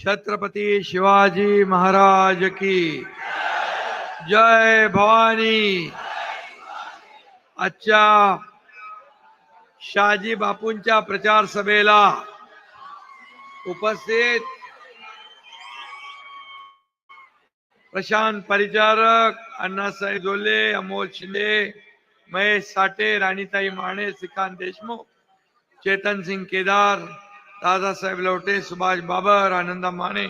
छत्रपती शिवाजी महाराज की। जय भवानी। आजच्या शाजी बापूंच्या प्रचार सभेला उपस्थित प्रशांत परिचारक अण्णासाहेब जोले अमोल शिंदे महेश साठे राणीताई माने श्रीकांत देशमुख चेतन सिंग केदार दादासाहेब लवटे सुभाष बाबर आनंदा माने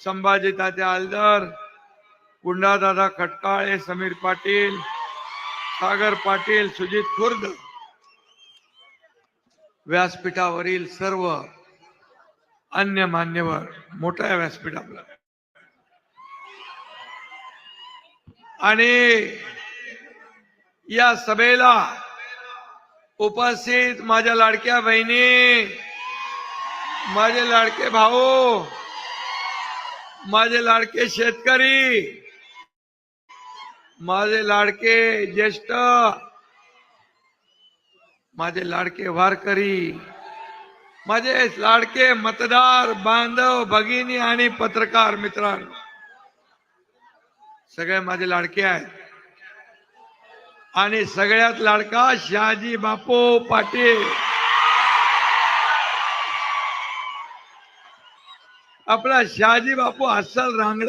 संभाजी तात्या आलदार गुंडादादा खटकाळे समीर पाटील सागर पाटील सुजित खुर्द व्यासपीठावरील सर्व अन्य मान्यवर मोठ्या व्यासपीठ आपलं आणि या सभेला उपस्थित माझ्या लाडक्या बहिणी माझे लाडके भाऊ माझे लाडके शेतकरी माझे लाडके ज्येष्ठ माझे लाडके वारकरी माझे लाडके मतदार बांधव भगिनी आणि पत्रकार मित्रांनो सगळे माझे लाडके आहेत. आणि सगळ्यात लाडका शहाजी बापू पाटील. आपला शहाजी बापू अस्सल रांगडा